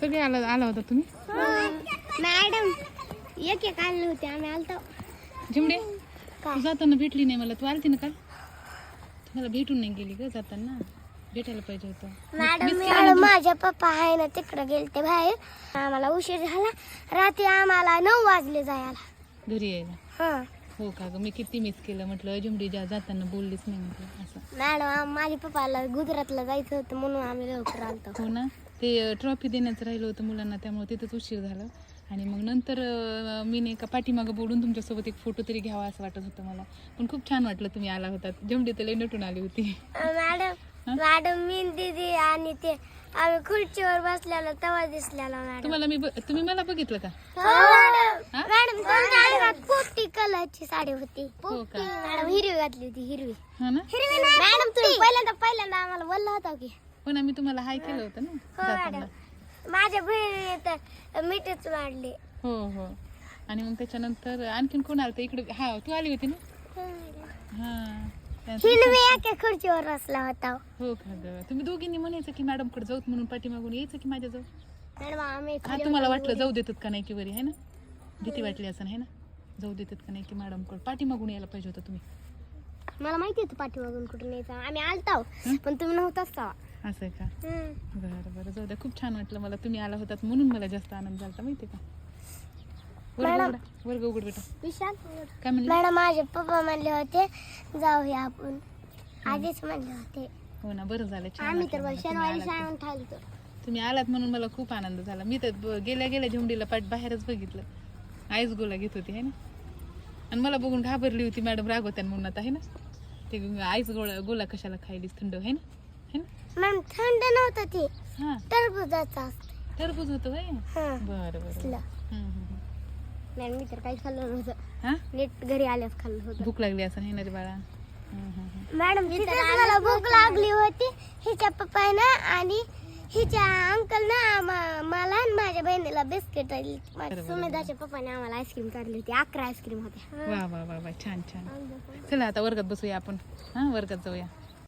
सगळे आला आला होता तुम्ही? मॅडम एक एक आणले होते आम्ही आलतो? तू जाताना भेटली नाही मला. तू आलती ना काल? तुम्हाला भेटून नाही गेली ग जाताना. भेटायला पाहिजे होतं. मॅडम मॅडम माझ्या पप्पा आहे ना तिकडे गेलते बाहेर. आम्हाला उशीर झाला. रात्री आम्हाला नऊ वाजले जायला. घरी यायला. हा. हो का ग? मी किती मिस केलं? म्हटलं जिमडी जा जाताना बोललीच नाही म्हटलं. असं. मॅडम माझ्या पप्पाला गुजरातला जायचं होतं म्हणून आम्ही लवकर आलतो. हो ना? ते ट्रॉफी देण्याचं राहिलं होतं मुलांना त्यामुळे तिथंच उशीर झाला. आणि मग नंतर अं, मी नाही का पाठीमागं बोलून तुमच्यासोबत एक फोटो तरी घ्यावा असं वाटत होतं मला. पण खूप छान वाटलं तुम्ही आला होतात जमडी तर लई नटून आली होती. मॅडम? मॅडम मी दीदी आणि ते आम्ही खुर्चीवर बसलेलो तेव्हा दिसलेलो मॅडम. तुम्हाला मी ब- तुम्ही मला बघितलं का? हो, हा? मॅडम तुमच्या अंगात पोपटी कलरची साडी होती. हो का? मॅडम हिरवी घातली होती हिरवी. हा ना? हिरवी मॅडम तुम्ही पहिल्यांदा पहिल्यांदा आम्हाला बोलला होता की. हो ना मी तुम्हाला हाय केलं होतं ना हो जाताना. मॅडम माझ्या बहिणीने तर मीठच वाढले हो हो. आणि मग त्याच्यानंतर आणखीन कोण आलं इकडे हा तू आली होती ना? हा. त्यानंतर- हिरवी एका खुर्चीवर बसला होता. हो का ग? तुम्ही दोघींनी म्हणायचं की मॅडमकडे जाऊत म्हणून पाठीमागून यायचं की माझ्या जाऊ मॅडम आम्ही हा तुम्हाला वाटलं जाऊ देतात का नाही की वरी आहे ना? भीती वाटली असं आहे ना? जाऊ देतात का नाही की मॅडमकडे पाठीमागून यायला पाहिजे होतं तुम्ही. मला माहिती होतं पाठीमागून कुठून यायचं आम्ही आलतो हं? पण तुम्ही नव्हताच तेव्हा असं आहे का? बरं बरं. जाऊ द्या. खूप छान वाटलं मला. तुम्ही आला होतात म्हणून मला जास्त आनंद झाला माहिती का? वर्ग मॅडम. उघडा. वर्ग उघड बेटा. विशाल. काय म्हणले? मॅडम माझे पप्पा म्हणले होते जाऊया आपण. आधीच म्हणले होते. हो ना बरं झालं. छान आम्ही तर वाटलं मला. तुम्ही शनिवारी आलात. शाळेत तुम्ही आलात म्हणून मला खूप आनंद झाला. मी तर ब- गेल्या गेल्या झुंडीला पाठ बाहेरच बघितलं. आईच गोला घेत होती है ना? आणि मला बघून घाबरली होती मॅडम रागवत्यान म्हणून आता आहे ना? ते आईच गोळा गोला कशाला खायलीस थंड है ना? है ना? मॅम थंड नव्हतं ते. हा. टरबुजाचं असतं. टरबूज होतं होय? हा. बरं बरं. मॅम मी तर काही खाल्लं नव्हतं. हा? नीट घरी आल्यास खाल्लं होतं. भूक लागली असं आहे ना रे बाळा. मॅडम भूक लागली होती. हिच्या पप्पानं आणि हिच्या अंकल ना मला आणि माझ्या बहिणीला बिस्किट. सुमेधाच्या पप्पाने आम्हाला आईस्क्रीम काढली होती अकरा आईस्क्रीम होत्या. वा वा वा वा छान छान. चला आता वर्गात बसूया आपण. हा वर्गात जाऊया.